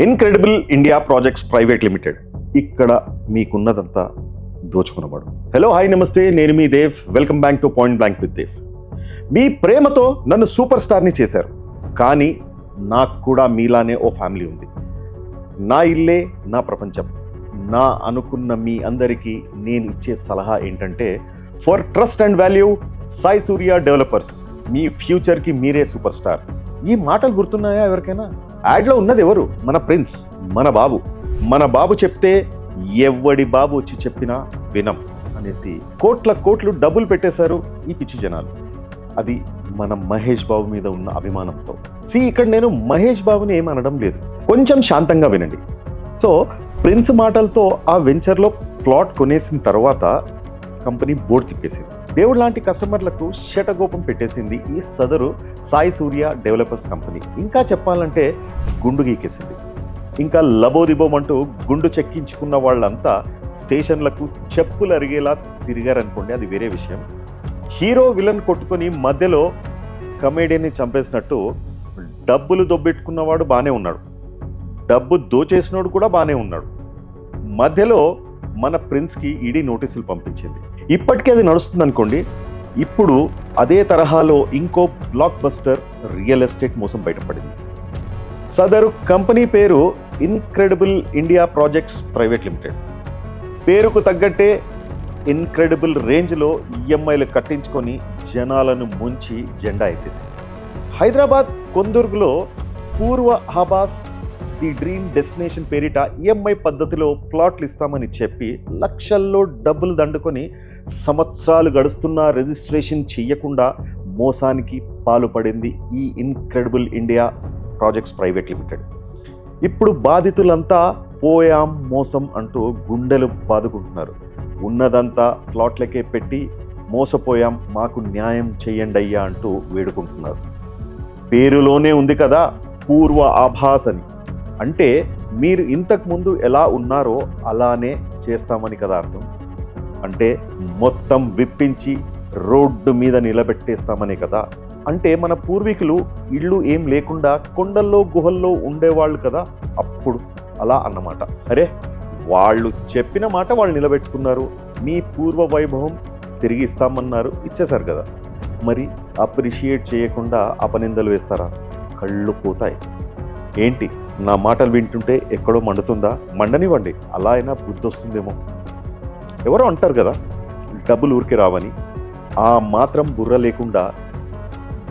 Incredible India projects private limited. ఇక్కడ మీకున్నదంతా దోచుకున్నవాడు. హలో హాయ్ నమస్తే. నేను మీ Dev. Welcome back to point blank with Dev. మీ ప్రేమతో నన్ను సూపర్ స్టార్ని చేశారు. కానీ నాకు కూడా మీలానే ఓ ఫ్యామిలీ ఉంది. నా ఇల్లే నా ప్రపంచం. నా అనుకున్న మీ అందరికీ నేను ఇచ్చే సలహా ఏంటంటే for trust and value Sai Surya developers. మీ ఫ్యూచర్కి మీరే సూపర్ స్టార్. ఈ మాటలు గుర్తున్నాయా ఎవరికైనా? యాడ్లో ఉన్నది ఎవరు? మన ప్రిన్స్ మన బాబు. మన బాబు చెప్తే ఎవడి బాబు వచ్చి చెప్పినా వినం అనేసి కోట్ల కోట్లు డబ్బులు పెట్టేశారు ఈ పిచ్చి జనాలు. అది మన మహేష్ బాబు మీద ఉన్న అభిమానంతో. సి ఇక్కడ నేను మహేష్ బాబుని ఏం అనడం లేదు. కొంచెం శాంతంగా వినండి. సో ప్రిన్స్ మాటలతో ఆ వెంచర్లో ప్లాట్ కొనేసిన తర్వాత కంపెనీ బోర్డు తిప్పేసింది. దేవుడు లాంటి కస్టమర్లకు శటగోపం పెట్టేసింది ఈ సదరు సాయి సూర్య డెవలపర్స్ కంపెనీ. ఇంకా చెప్పాలంటే గుండు గీకేసింది. ఇంకా లబోదిబోమంటూ గుండు చెక్కించుకున్న వాళ్ళంతా స్టేషన్లకు చెప్పులు అరిగేలా తిరిగారనుకోండి అది వేరే విషయం. హీరో విలన్ కొట్టుకొని మధ్యలో కమేడియన్ని చంపేసినట్టు డబ్బులు దొబ్బెట్టుకున్నవాడు బాగానే ఉన్నాడు. డబ్బు దోచేసినోడు కూడా బాగానే ఉన్నాడు. మధ్యలో మన ప్రిన్స్కి ఈడీ నోటీసులు పంపించింది. ఇప్పటికే అది నడుస్తుంది అనుకోండి ఇప్పుడు అదే తరహాలో ఇంకో బ్లాక్ బస్టర్ రియల్ ఎస్టేట్ మోసం బయటపడింది. సదరు కంపెనీ పేరు incredible India projects private limited పేరుకు తగ్గట్టే ఇన్క్రెడిబుల్ రేంజ్లో ఈఎంఐలు కట్టించుకొని జనాలను ముంచి జెండా ఎత్తేసింది. హైదరాబాద్ కొందుర్గులో పూర్వ హబాస్ ది డ్రీమ్ డెస్టినేషన్ పేరిట ఈఎంఐ పద్ధతిలో ప్లాట్లు ఇస్తామని చెప్పి లక్షల్లో డబ్బులు దండుకొని సంవత్సరాలు గడుస్తున్నా రిజిస్ట్రేషన్ చెయ్యకుండా మోసానికి పాల్పడింది ఈ incredible India projects private limited. ఇప్పుడు బాధితులంతా పోయాం మోసం అంటూ గుండెలు బాదుకుంటున్నారు. ఉన్నదంతా ప్లాట్లకే పెట్టి మోసపోయాం మాకు న్యాయం చేయండి అయ్యా అంటూ వేడుకుంటున్నారు. పేరులోనే ఉంది కదా పూర్వ ఆభాస్ అని. అంటే మీరు ఇంతకుముందు ఎలా ఉన్నారో అలానే చేస్తామని కదా అర్థం. అంటే మొత్తం విప్పించి రోడ్డు మీద నిలబెట్టేస్తామనే కదా. అంటే మన పూర్వీకులు ఇళ్ళు ఏం లేకుండా కొండల్లో గుహల్లో ఉండేవాళ్ళు కదా అప్పుడు. అలా అన్నమాట. అరే వాళ్ళు చెప్పిన మాట వాళ్ళు నిలబెట్టుకున్నారు. మీ పూర్వ వైభవం తిరిగి ఇస్తామన్నారు. ఇచ్చేశారు కదా. మరి అప్రిషియేట్ చేయకుండా అపనిందలు వేస్తారా? కళ్ళు పోతాయి. ఏంటి? నా మాటలు వింటుంటే ఎక్కడో మండుతుందా? మండనివ్వండి. అలా అయినా బుద్ధి వస్తుందేమో ఎవరో అంటారు కదా డబ్బులు ఊరికి రావని. ఆ మాత్రం బుర్ర లేకుండా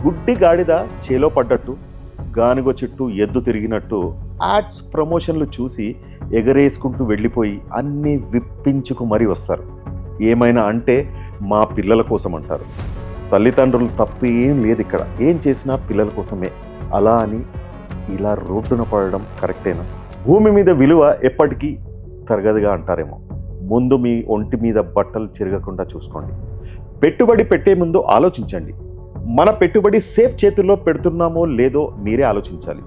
గుడ్డి గాడిద చేలో పడ్డట్టు గానుగ చుట్టూ ఎద్దు తిరిగినట్టు యాడ్స్ ప్రమోషన్లు చూసి ఎగరేసుకుంటూ వెళ్ళిపోయి అన్నీ విప్పించుకు మరీ వస్తారు. ఏమైనా అంటే మా పిల్లల కోసం అంటారు. తల్లిదండ్రులు తప్పు ఏం లేదు ఇక్కడ ఏం చేసినా పిల్లల కోసమే. అలా అని ఇలా రోడ్డున పడడం కరెక్టేనా? భూమి మీద విలువ ఎప్పటికీ తరగదుగా అంటారేమో. ముందు మీ ఒంటి మీద బట్టలు చిరగకుండా చూసుకోండి. పెట్టుబడి పెట్టే ముందు ఆలోచించండి. మన పెట్టుబడి సేఫ్ చేతుల్లో పెడుతున్నామో లేదో మీరే ఆలోచించాలి.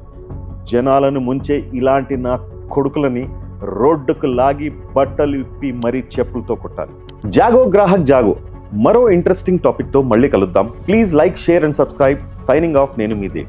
జనాలను ముంచే ఇలాంటి నా కొడుకులని రోడ్డుకు లాగి బట్టలు ఇప్పి మరీ చెప్పులతో కొట్టాలి. జాగో గ్రాహక్ జాగో. మరో ఇంట్రెస్టింగ్ టాపిక్తో మళ్ళీ కలుద్దాం. Please like share and subscribe. Signing off నేను మీదే.